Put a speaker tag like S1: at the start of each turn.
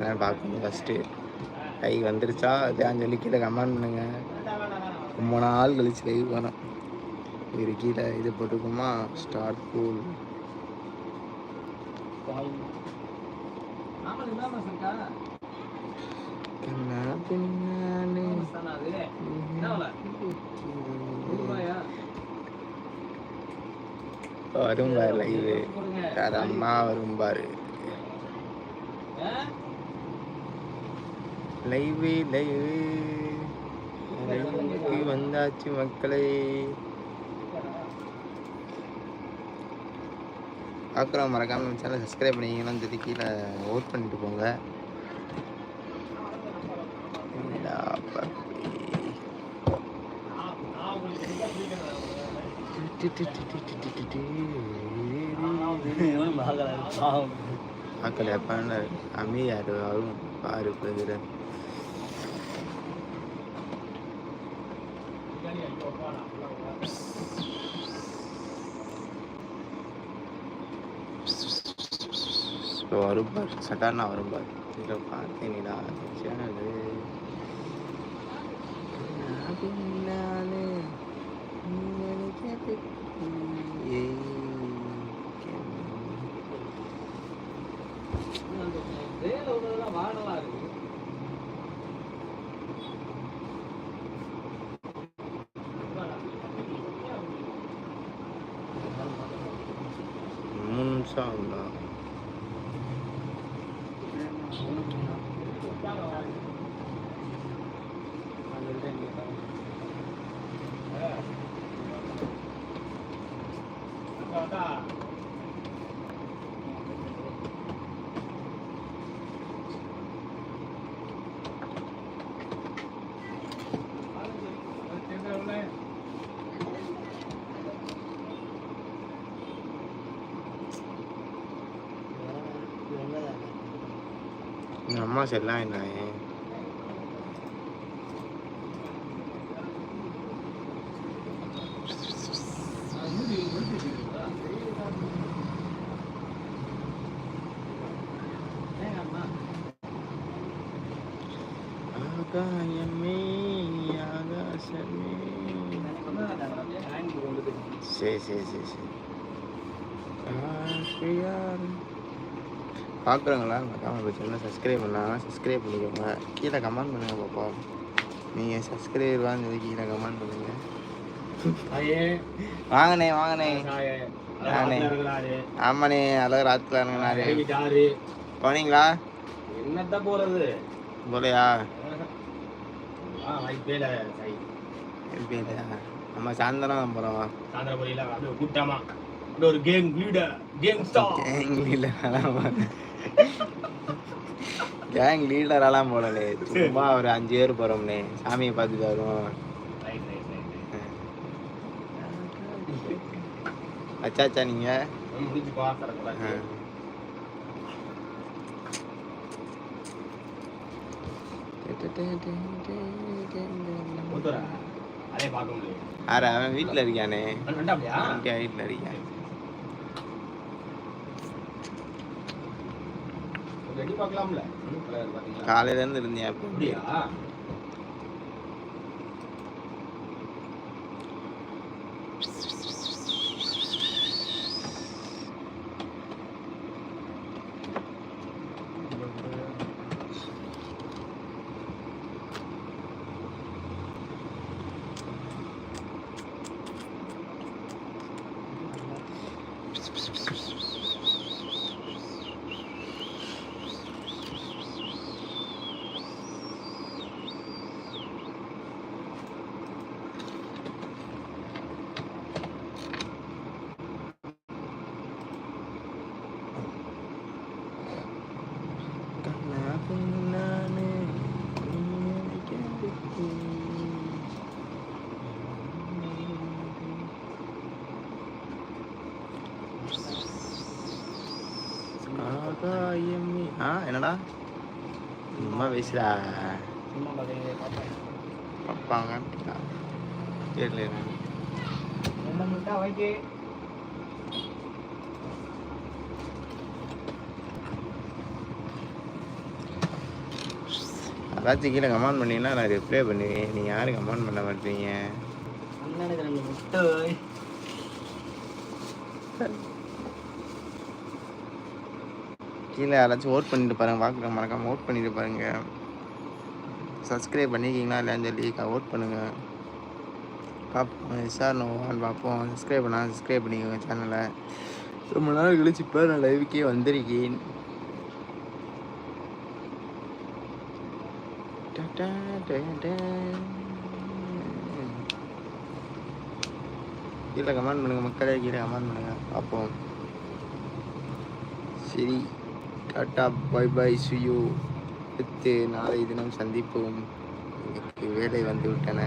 S1: நான் பார்க்கணும் ஃபஸ்ட்டு கை வந்துருச்சா? அதான் சொல்லி கீழே கமெண்ட் பண்ணுங்க. ரொம்ப நாள் கழிச்சு லைவ் வரும் இது கீழே இது போட்டுக்குமா? ஸ்டார்ட் கூல் கண்ணா வரும் பாரு லைவு அம்மா வரும் பாரு. லைவு லைவு லைவுக்கு வந்தாச்சு மக்களை. பார்க்குறோம் மறக்காம நம்ம சேனல் சப்ஸ்கிரைப் பண்ணிங்கன்னா சொல்லி கீழே ஓட் பண்ணிட்டு போங்க. பார்க்கல பண்ண அம்மி யாரு வரும் பாரு பதிர வரும் பார் சட்டானா வரும் பார் இதில் பார்த்தீங்களா சேனலு பின்னாலே நீ 到了。老大。எங்கள் அம்மா செல்லாம் என்ன ஆகாயமே ஆகாசமே சரி சரி சரி சரி ஆசையார் பார்க்குறவங்களா மறக்காம இப்போ சேனல் சப்ஸ்கிரைப் பண்ணாங்கன்னா சப்ஸ்கிரைப் பண்ணிக்கோங்க. கீழே கமெண்ட் பண்ணுங்க பார்ப்போம் நீங்கள் சப்ஸ்கிரைபர்லாம் சொல்லி கீழே கமெண்ட் பண்ணுங்க. வாங்கண்ணே வாங்கண்ணே. ஆமாண்ணே அழகு ராத்துல இறங்கினாரு போனீங்களா?
S2: என்னத்த போறது?
S1: போலையா? நம்ம சாயந்தரம் போகிறோம்
S2: சாந்திரபுரியில அப்படியே கூட்டமா அப்படியே ஒரு gang leader gang star
S1: gang லீடரெல்லாம் gang லீடரெல்லாம் போடலே சும்மா ஒரு அஞ்சு பேர் போகிறோம்னே சாமியை பார்த்துட்டு வருவோம். அச்சாச்சா நீங்கள் அவன் வீட்டில் இருக்கானே வீட்டில் இருக்கான் காலையிலேருந்து இருந்தேன். அப்போ
S2: அப்படியா?
S1: ஆ என்னடா? சும்மா பேசுடா. பார்ப்பாங்க தெரியல அதாச்சும் கீழே கமெண்ட் பண்ணீங்கன்னா நான் ரிப்ளை பண்ணுவேன். நீங்கள் யாரும் கமெண்ட் பண்ண மாட்டீங்க?
S2: முட்டை
S1: கீழே யாராச்சும் ஓட் பண்ணிட்டு பாருங்க. பார்க்குற மறக்காம ஓட் பண்ணிட்டு பாருங்க. சப்ஸ்கிரைப் பண்ணிக்கிங்களா இல்லையான்னு சொல்லி ஓட் பண்ணுங்க. பார்ப்போம் சார் பார்ப்போம் சப்ஸ்கிரைப் பண்ணால் சப்ஸ்கிரைப் பண்ணிக்கோங்க சேனலை ரொம்ப நாள் கழிச்சு இப்போ நான் லைவுக்கே வந்திருக்கேன். டா, கீழே கமெண்ட் பண்ணுங்க மக்களே கீழே கமெண்ட் பண்ணுங்க. பார்ப்போம் சரி. டாட்டா பை பை சுயூ அடுத்து நாளை தினம் சந்திப்போம். எனக்கு வேலை வந்துவிட்டன.